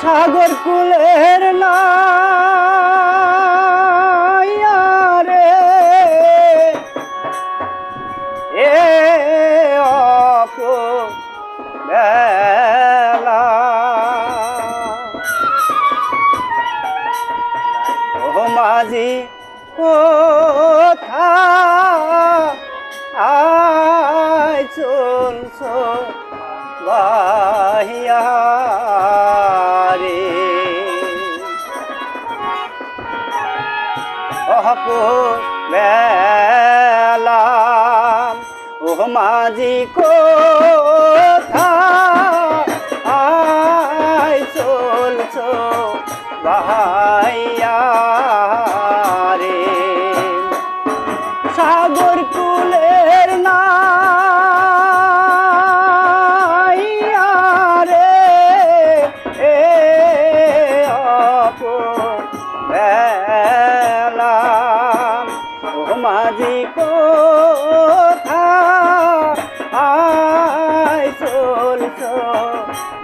সাগর কুলের রে এ বেলা ও মাঝি কোথা চলছ বাহিয়া? অহপু মেলা। ও মাঝি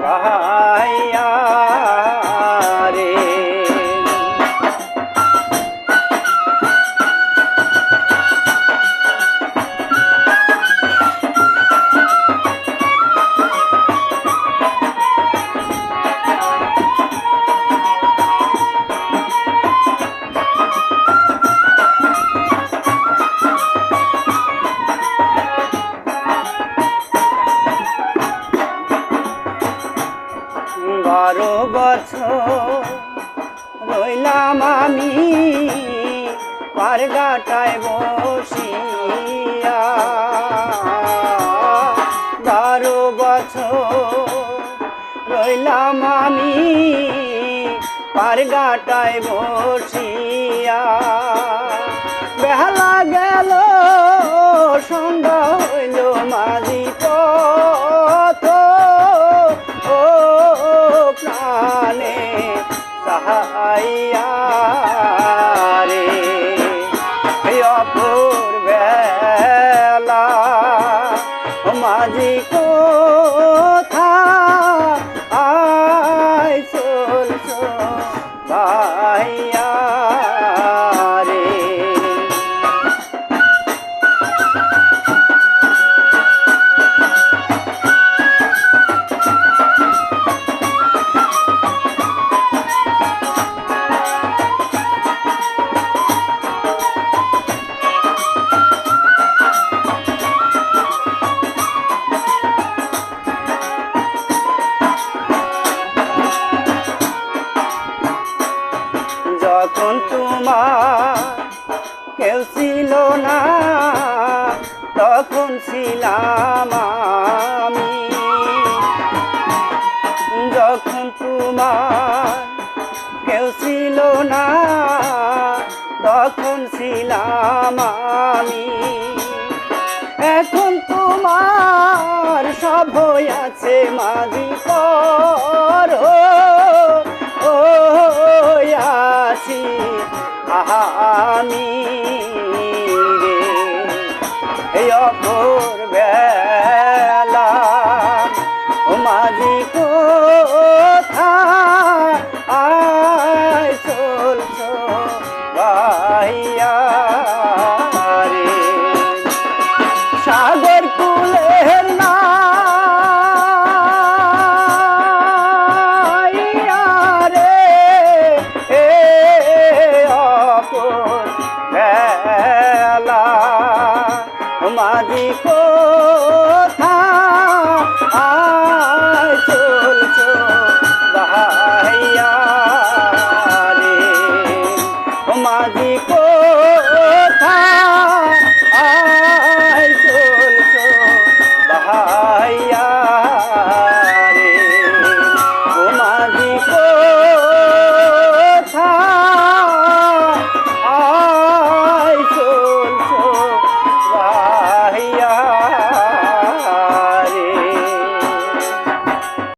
Aha. বারো বছর রইলাম আমি পারগাটায় বসিয়া। বারো বছর রইলাম আমি পারগাটায় বসিয়া। বেহালা গেল, সন্ধ্যা হইল মাঝি up. কেউ ছিল না, তখন ছিলাম আমি। যখন তোমার কেউ ছিল না, তখন ছিলাম আমি। এখন তোমার সব আছে মাঝি পর মাঝি